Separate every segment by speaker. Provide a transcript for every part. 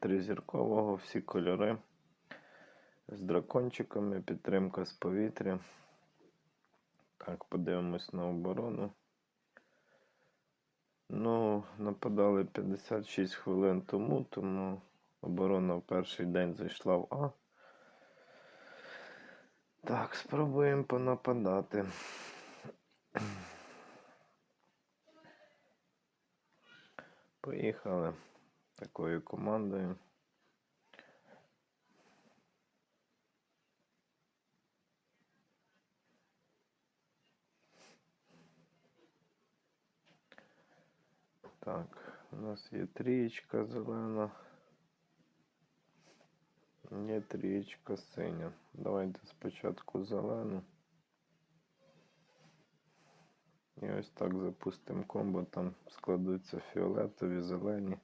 Speaker 1: тризіркового, всі кольори з дракончиками, підтримка з повітря. Так, подивимось на оборону. Ну, нападали 56 хвилин тому, тому оборона в перший день зайшла в А. Так, спробуємо понападати. Поїхали такою командою. Так, у нас є трієчка зелена. Є трієчка синя. Давайте спочатку зелену. І ось так запустимо комбо, там складуться фіолетові, зелені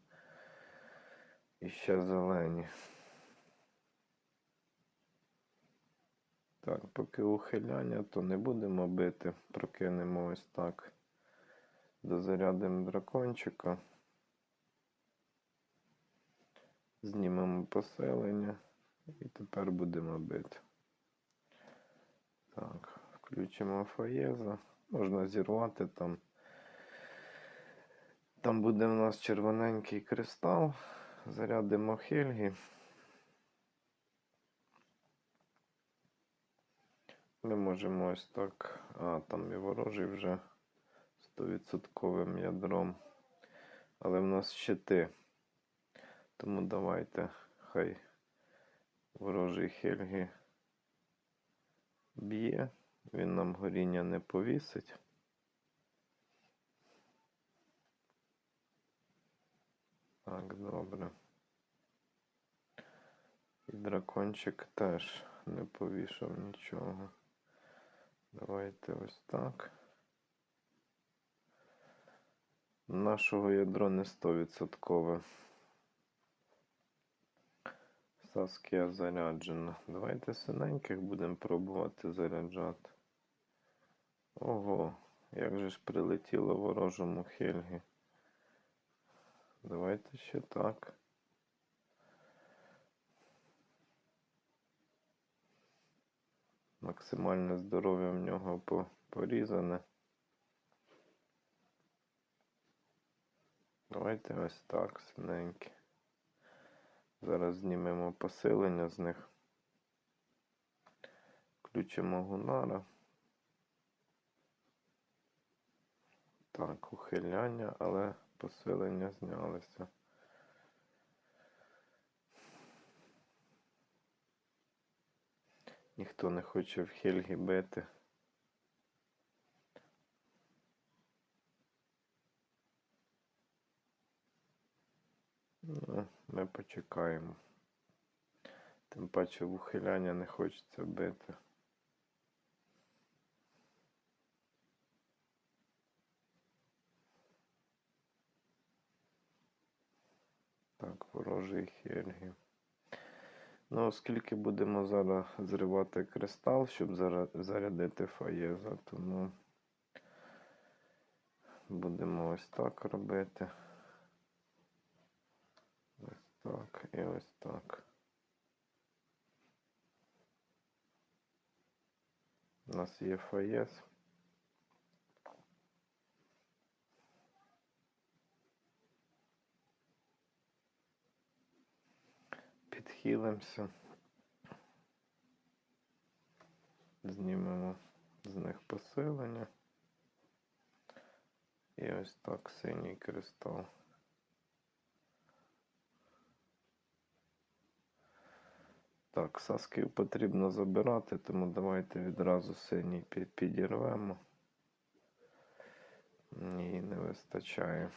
Speaker 1: і ще зелені. Так, поки ухиляння, то не будемо бити, прокинемо ось так. Дозарядимо дракончика. Знімемо поселення і тепер будемо бити. Так, включимо фаєза. Можна зірвати там. Там буде в нас червоненький кристал. Зарядимо Хельгі. Ми можемо ось так. А, там і ворожий вже 100% ядром. Але в нас щити. Тому давайте хай ворожий Хельгі б'є. Він нам горіння не повісить. Так, добре. І дракончик теж не повішав нічого. Давайте ось так. Нашого ядро не 100%. Саскія заряджена. Давайте синеньких будемо пробувати заряджати. Ого, як же ж прилетіло ворожому Хельгі. Давайте ще так. Максимальне здоров'я в нього порізане. Давайте ось так, синенькі. Зараз знімемо посилення з них. Включимо гунара. Так, ухиляння, але посилення знялися. Ніхто не хоче в Хельгі бити. Ну, ми почекаємо. Тим паче в ухиляння не хочеться бити. Так, ворожий Хельгі. Ну, оскільки будемо зараз зривати кристал, щоб зарядити фаєза, тому будемо ось так робити. Ось так і ось так. У нас є фаєз. Підхилимося. Знімемо з них посилення. І ось так синій кристал. Так, сасків потрібно забирати, тому давайте відразу синій підірвемо. Її не вистачає.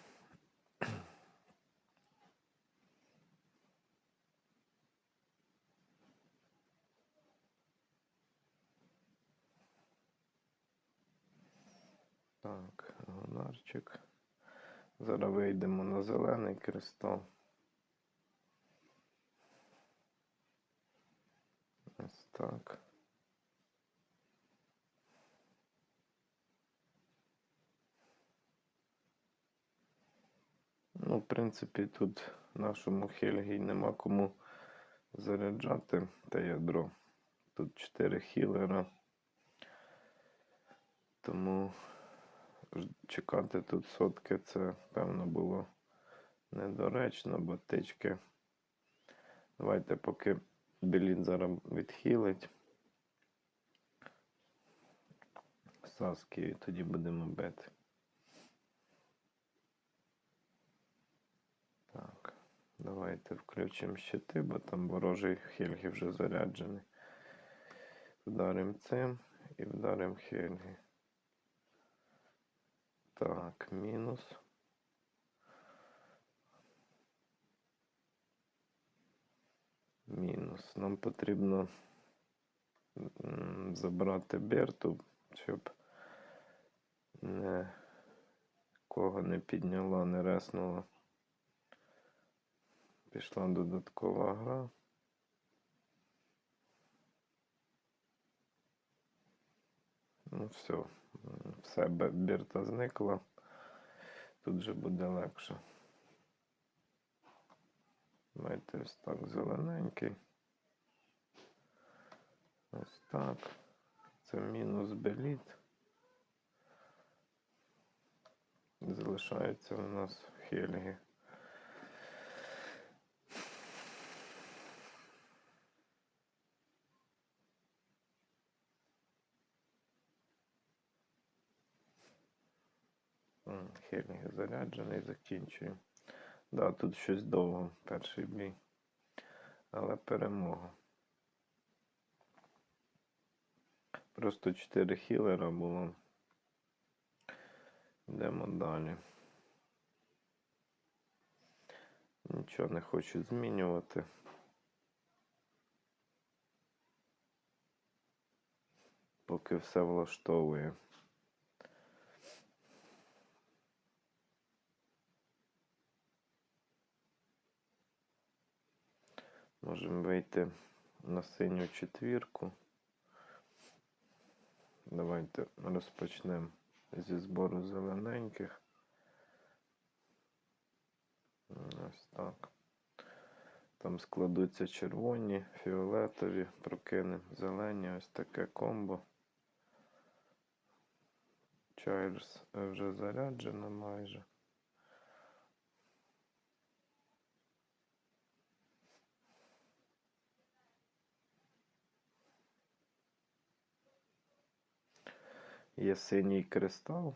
Speaker 1: Так, гонарчик. Зараз вийдемо на зелений кристал. Ось так. Ну, в принципі, тут нашому Хельгі нема кому заряджати те ядро. Тут 4 хілера. Тому чекати тут сотки це, певно, було недоречно, бо тички. Давайте поки Белін зараз відхилить. Саски і тоді будемо бити. Так, давайте включимо щити, бо там ворожий Хельгі вже заряджений. Вдаримо цим і вдаримо Хельгі. Так, мінус. Мінус. Нам потрібно забрати Берту, щоб не кого не підняла, не реснула. Пішла додаткова гра. Ну, все. Все, бірта зникла. Тут же буде легше. Давайте ось так зелененький. Ось так. Це мінус беліт. Залишається у нас Хельги. М, Хельги заряджений, закінчуємо. Да, тут щось довго, перший бій. Але перемога. Просто 4 хілера було. Йдемо далі. Нічого не хочу змінювати. Поки все влаштовує. Можемо вийти на синю четвірку. Давайте розпочнемо зі збору зелененьких. Ось так. Там складуться червоні, фіолетові, прокинемо зелені, ось таке комбо. Чайрс вже заряджено майже. Є синій кристал.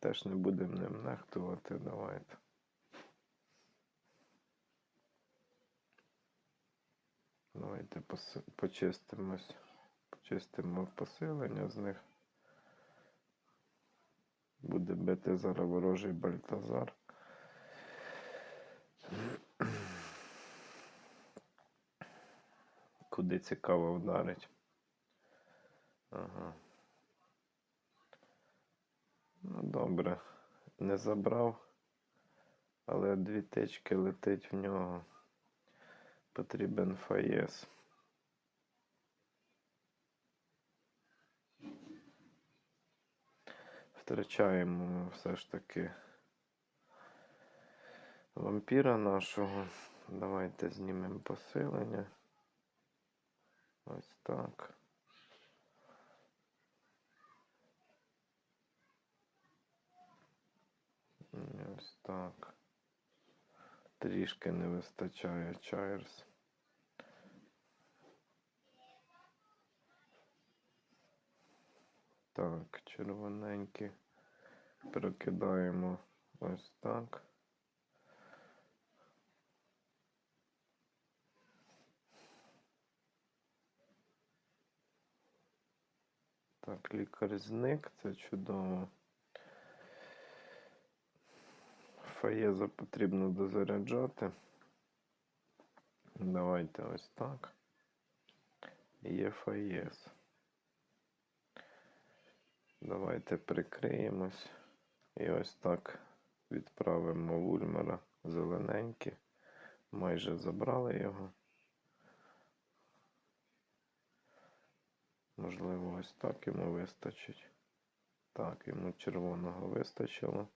Speaker 1: Теж не будемо ним нехтувати. Давайте. Давайте почистимось. Почистимо посилення з них. Буде бити зараз ворожий Бальтазар. Куди цікаво вдарить. Ага. Ну, добре. Не забрав, але дві тички летить в нього. Потрібен фаєс. Втрачаємо все ж таки вампіра нашого. Давайте знімемо посилення. Ось так. І Ось так. Трішки не вистачає Чайрс. Так, червоненькі. Прокидаємо ось так. Так, лікар зник, це чудово. Фаєза потрібно дозаряджати. Давайте ось так. Є фаєз. Давайте прикриємось. І ось так відправимо Вульмера зелененький. Майже забрали його. Можливо, ось так йому вистачить. Так, йому червоного вистачило.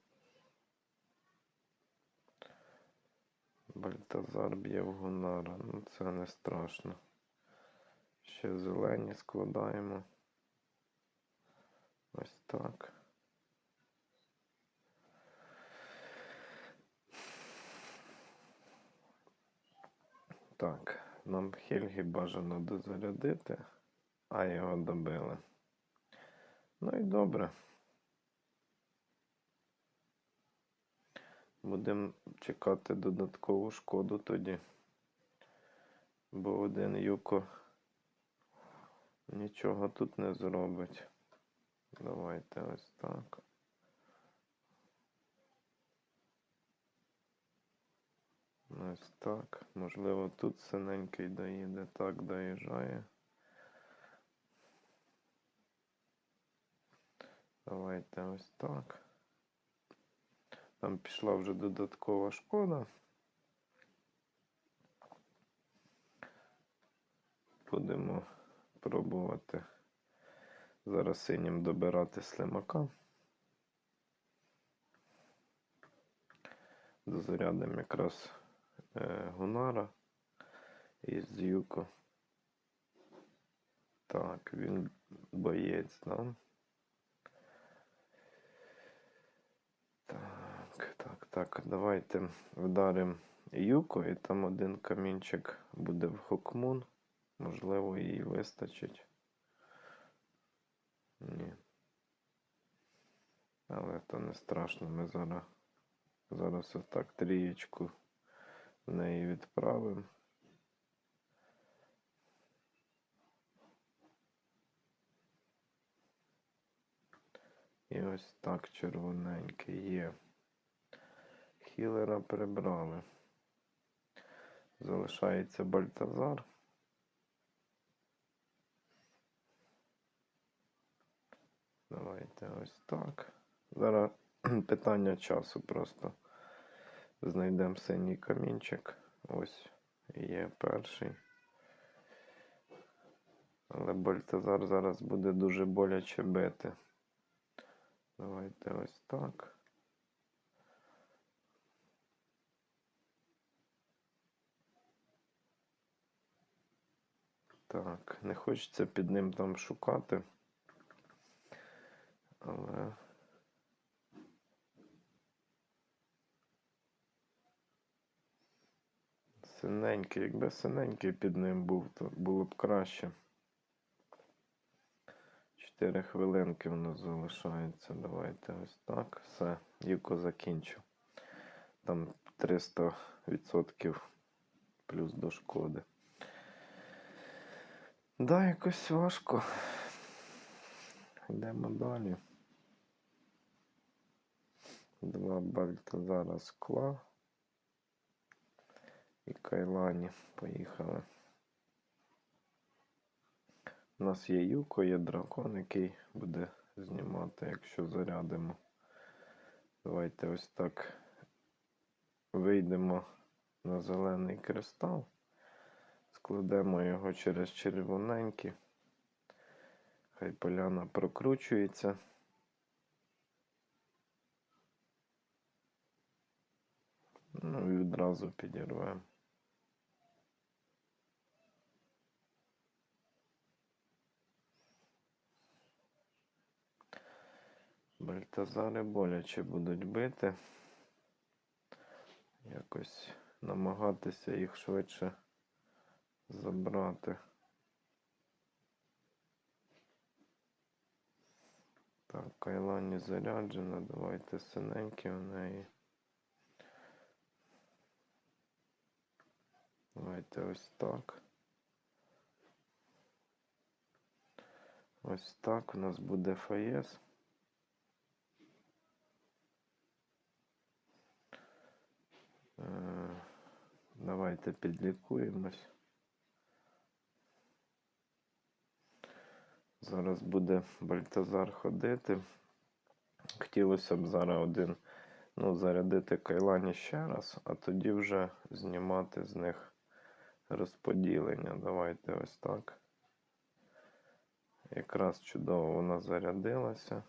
Speaker 1: Бальтазар б'є в Гунара. Ну це не страшно. Ще зелені складаємо. Ось так. Так, нам Хельгі бажано дозарядити, а його добили. Ну і добре. Будемо чекати додаткову шкоду тоді. Бо один Юко нічого тут не зробить. Давайте ось так. Ось так. Можливо, тут синенький доїде. Так, доїжджає. Давайте ось так. Там пішла вже додаткова шкода. Будемо пробувати зараз синім добирати слимака. Дозарядимо якраз е, Гунара із Юко. Так, він боєць, да? Так, так. Давайте вдаримо Юко, і там один камінчик буде в Хокмун. Можливо, їй вистачить. Ні. Але то не страшно. Ми зараз, зараз отак трієчку в неї відправимо. І ось так червоненький є. Хілера прибрали. Залишається Бальтазар. Давайте ось так. Зараз питання часу просто. Знайдемо синій камінчик. Ось є перший. Але Бальтазар зараз буде дуже боляче бити. Давайте ось так. Так, не хочеться під ним там шукати. Але. Синенький, якби синенький під ним був, то було б краще. Чотири хвилинки в нас залишається. Давайте ось так. Все, Юко закінчив. Там 300% плюс до шкоди. Да, якось важко. Йдемо далі. Два Бальтазара скла. І Кайлані. Поїхали. У нас є Юко, є дракон, який буде знімати, якщо зарядимо. Давайте ось так вийдемо на зелений кристал, складемо його через червоненький. Хай поляна прокручується. Ну і відразу підірвемо. Бальтазари боляче будуть бити. Якось намагатися їх швидше забрати. Так, Кайлані заряджена, давайте синенькі в неї. Давайте ось так. Ось так у нас буде фаєс. Е, Давайте підлікуємось. Зараз буде Бальтазар ходити. Хотілося б зараз один ну, зарядити кайлані ще раз, а тоді вже знімати з них розподілення. Давайте ось так. Якраз чудово вона зарядилася.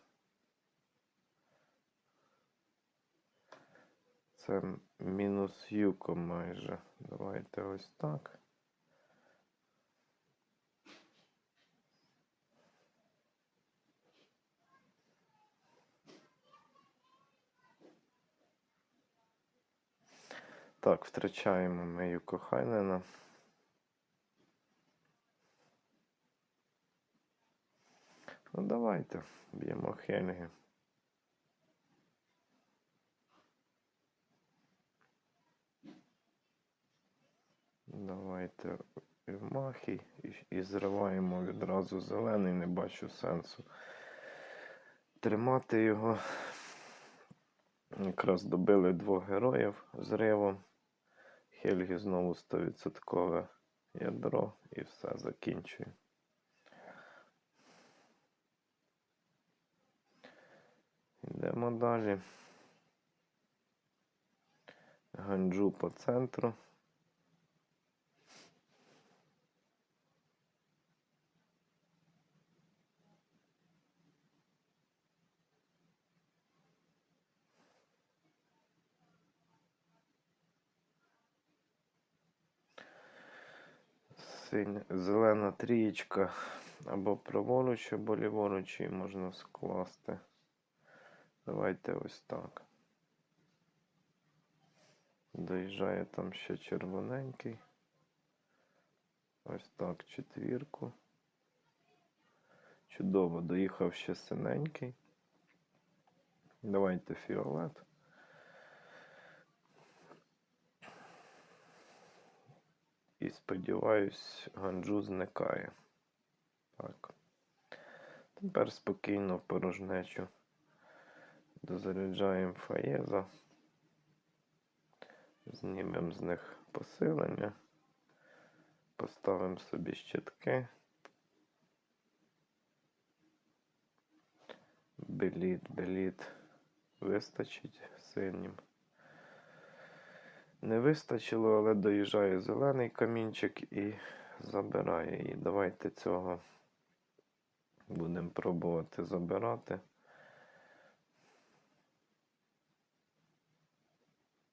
Speaker 1: Це мінус юко майже. Давайте ось так. Так, втрачаємо ми Юко. Ну давайте, б'ємо Хельги. Давайте в махі і, і зриваємо відразу зелений, не бачу сенсу. Тримати його. Якраз добили двох героїв зривом. Хельгі знову 100% ядро і все закінчує. Йдемо далі. Ганджу по центру. Синя, зелена трієчка або праворуч, або ліворуч її можна скласти. Давайте ось так. Доїжджає там ще червоненький. Ось так, четвірку. Чудово, доїхав ще синенький. Давайте фіолет. Сподіваюсь, ганджу зникає. Так. Тепер спокійно порожнечу дозаряджаємо фаєза. Знімемо з них посилення. Поставимо собі щитки. Беліт, беліт вистачить синім. Не вистачило, але доїжджає зелений камінчик і забирає її. Давайте цього будемо пробувати забирати.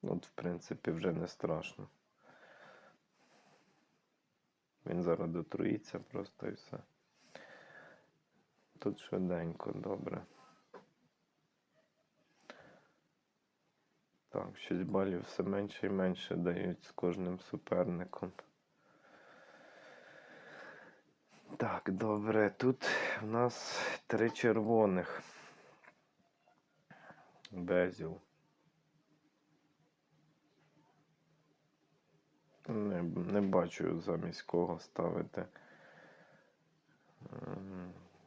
Speaker 1: От, в принципі, вже не страшно. Він зараз дотруїться просто і все. Тут швиденько, добре. Так, 6 балів все менше і менше дають з кожним суперником. Так, добре, тут в нас три червоних. Безіл. Не, не бачу замість кого ставити.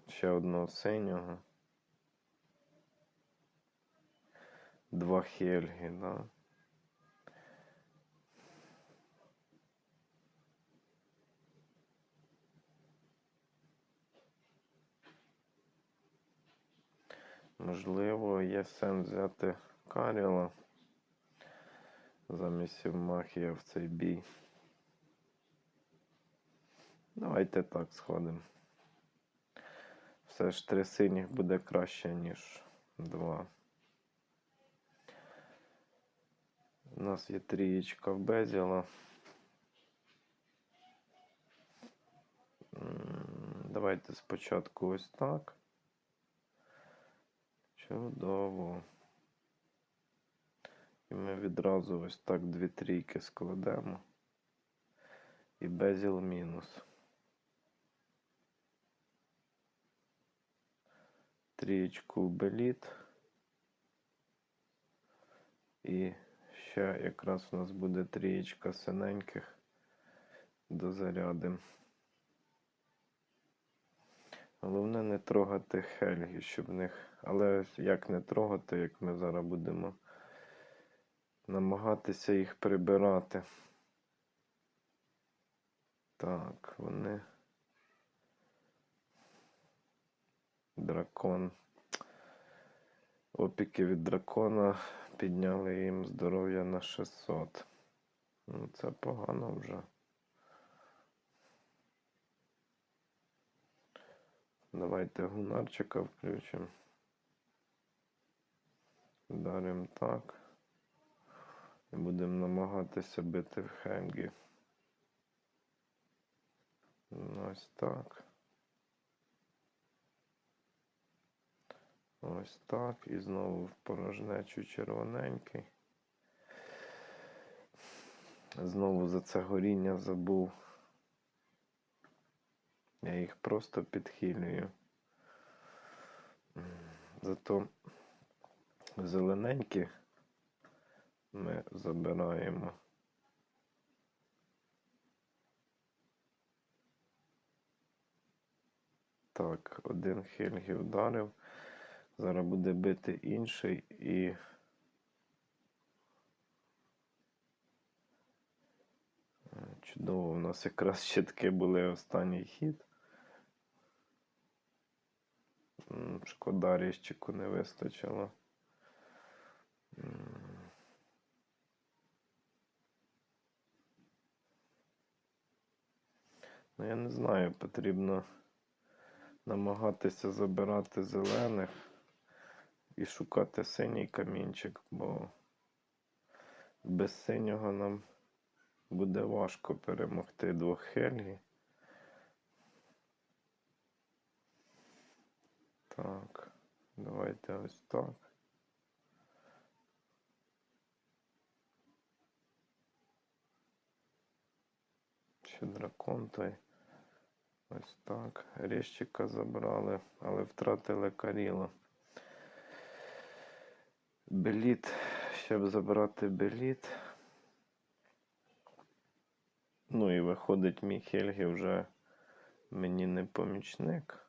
Speaker 1: Ще одного синього. Два Хельги, да. Можливо, є сенс взяти Каріла замість Сівмахія в цей бій. Давайте так сходимо. Все ж три синіх буде краще, ніж два. У нас є трієчка в безіла. Давайте спочатку ось так. Чудово. І ми відразу ось так дві трійки складемо. І безіл мінус. Трієчку в беліт. І ще якраз у нас буде трієчка синеньких дозарядим. Головне не трогати Хельги, щоб в них. Але як не трогати, як ми зараз будемо намагатися їх прибирати. Так, вони. Дракон. Опіки від дракона підняли їм здоров'я на 600. Ну, це погано вже. Давайте гунарчика включимо. Даримо так. І будемо намагатися бити в хенгі. Ось так. Ось так. І знову в порожнечу червоненький. Знову за це горіння забув. Я їх просто підхилюю. Зато зелененькі ми забираємо. Так, один Хельгі ударив. Зараз буде бити інший і. Чудово, у нас якраз щитки були останній хід. Шкода, ріжчику не вистачило. Ну, я не знаю, потрібно намагатися забирати зелених і шукати синій камінчик, бо без синього нам буде важко перемогти двох Хельгі. Так, давайте ось так. Ще дракон той. Ось так. Рещика забрали, але втратили Каріла. Беліт. Щоб забрати беліт. Ну і виходить, мій Хельгі вже мені не помічник.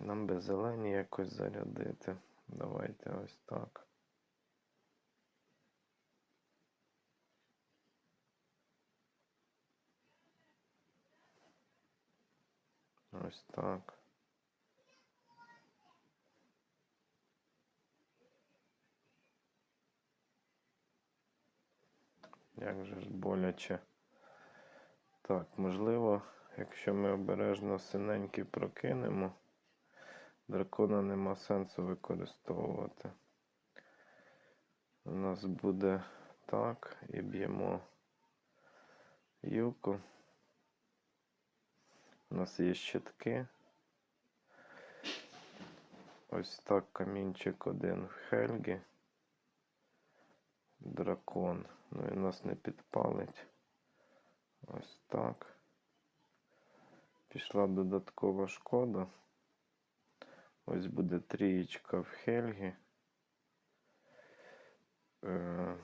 Speaker 1: Нам би зелені якось зарядити. Давайте ось так. Ось так. Як же ж боляче. Так, можливо, якщо ми обережно синенький прокинемо, дракона нема сенсу використовувати. У нас буде так і б'ємо юку. У нас є щитки. Ось так камінчик один в Хельгі. Дракон. Ну і нас не підпалить. Ось так. Пішла додаткова шкода. Ось буде трієчка в Хельгі. Е,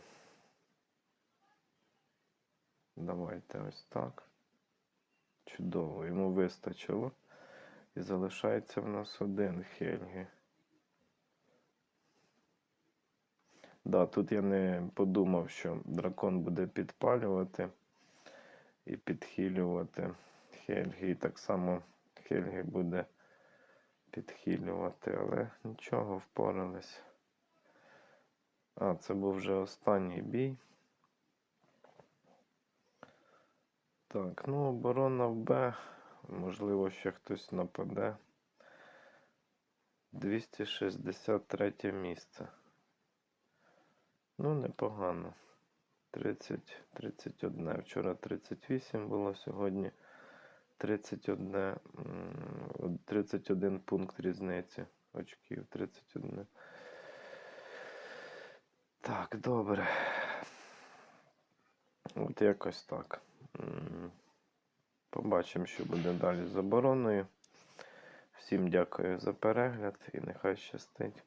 Speaker 1: Давайте ось так. Чудово, йому вистачило. І залишається в нас один Хельгі. Да, тут я не подумав, що дракон буде підпалювати і підхилювати Хельгі. І так само Хельгі буде підхилювати, але нічого, впорались. А, це був вже останній бій. Так, ну, оборона в Б. Можливо, ще хтось нападе. 263 місце. Ну, непогано. 30, 31. Вчора 38 було, сьогодні 31, 31 пункт різниці очків. 31. Так, добре. От якось так. Побачимо, що буде далі з обороною. Всім дякую за перегляд і нехай щастить.